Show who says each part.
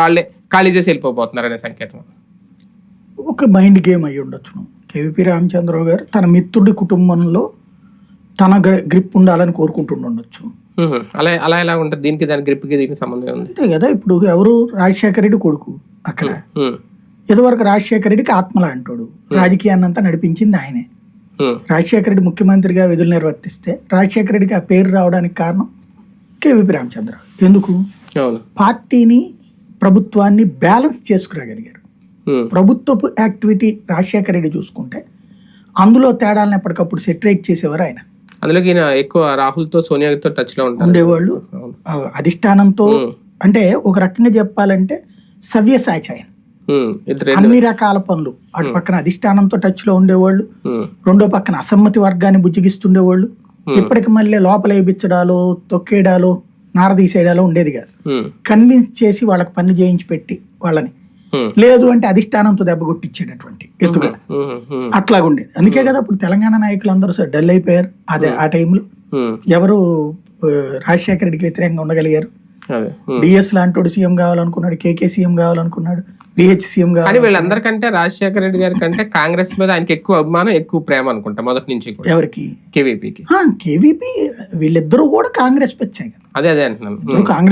Speaker 1: వాళ్ళే ఖాళీ చేసి వెళ్ళిపోతున్నారు అనే సంకేతం.
Speaker 2: ఒక మైండ్ గేమ్ అయి ఉండొచ్చును కేవీపీ రామచంద్రరావు గారు తన మిత్రుడి కుటుంబంలో తన గ్రిప్ ఉండాలని కోరుకుంటుండొచ్చు.
Speaker 1: అలా అలా ఎలా ఉంటుంది? దీనికి దాని గ్రిప్కి దీనికి సంబంధం ఉంది
Speaker 2: అంతే కదా ఇప్పుడు ఎవరు? రాజశేఖర రెడ్డి కొడుకు అక్కడ. ఇదివరకు రాజశేఖర రెడ్డికి ఆత్మలా అంటాడు. రాజకీయాన్ని అంతా నడిపించింది ఆయనే. రాజశేఖర రెడ్డి ముఖ్యమంత్రిగా విధులు నిర్వర్తిస్తే రాజశేఖర రెడ్డికి ఆ పేరు రావడానికి కారణం కేవీపీ రామచంద్రరావు. ఎందుకు? పార్టీని ప్రభుత్వాన్ని బ్యాలెన్స్ చేసుకురాగలిగారు.
Speaker 1: ఉమ్.
Speaker 2: ప్రభుత్వపు యాక్టివిటీ రాజశేఖర రెడ్డి చూసుకుంటే అందులో తేడాలను ఎప్పటికప్పుడు సెటరేట్ చేసేవారు ఆయన.
Speaker 1: అందులోకి ఎక్కువ రాహుల్తో సోనియాతో టచ్లో ఉంటారు.
Speaker 2: ఉండేవాళ్ళు. అధిష్టానంతో అంటే ఒక రకంగా చెప్పాలంటే సవ్యసాచి ఆయన.
Speaker 1: ఇద్దరు
Speaker 2: అన్ని రకాల పనులు. అటు పక్కన అధిష్టానంతో టచ్లో ఉండేవాళ్ళు. రెండో పక్కన అసమ్మతి వర్గాన్ని బుజ్జిగిస్తుండేవాళ్ళు. ఇప్పటికి మళ్ళీ లోపల వేయించడాలు తొక్కేయడాలు నారదీసేయడాలు ఉండేది కాదు. కన్విన్స్ చేసి వాళ్ళకి పనులు చేయించి పెట్టి వాళ్ళని. లేదు అంటే అధిష్టానంతో దెబ్బ కొట్టించేటటువంటి ఎత్తుగడ. అట్లాగా ఉండేది అందుకే కదా ఇప్పుడు తెలంగాణ నాయకులు అందరూ సార్ డల్ అయిపోయారు అదే ఆ టైంలో. ఎవరు రాజశేఖర రెడ్డికి వ్యతిరేకంగా ఉండగలిగారు. డిఎస్ లాంటి సీఎం కావాలనుకున్నాడు కేకే సీఎం కావాలనుకున్నాడు బిహెచ్ సీఎం
Speaker 1: కానీ వీళ్ళందరికంటే రాజశేఖర రెడ్డి గారి కంటే కాంగ్రెస్ మీద ఆయనకి ఎక్కువ అభిమానం ఎక్కువ ప్రేమ అనుకుంటా మొదటి నుంచి
Speaker 2: ఎవరికి?
Speaker 1: కేవీపీకి.
Speaker 2: కేవీపీ వీళ్ళిద్దరూ కూడా కాంగ్రెస్ వచ్చాయి కదా.
Speaker 1: అదే అదే అంటున్నాను.
Speaker 2: కాంగ్రెస్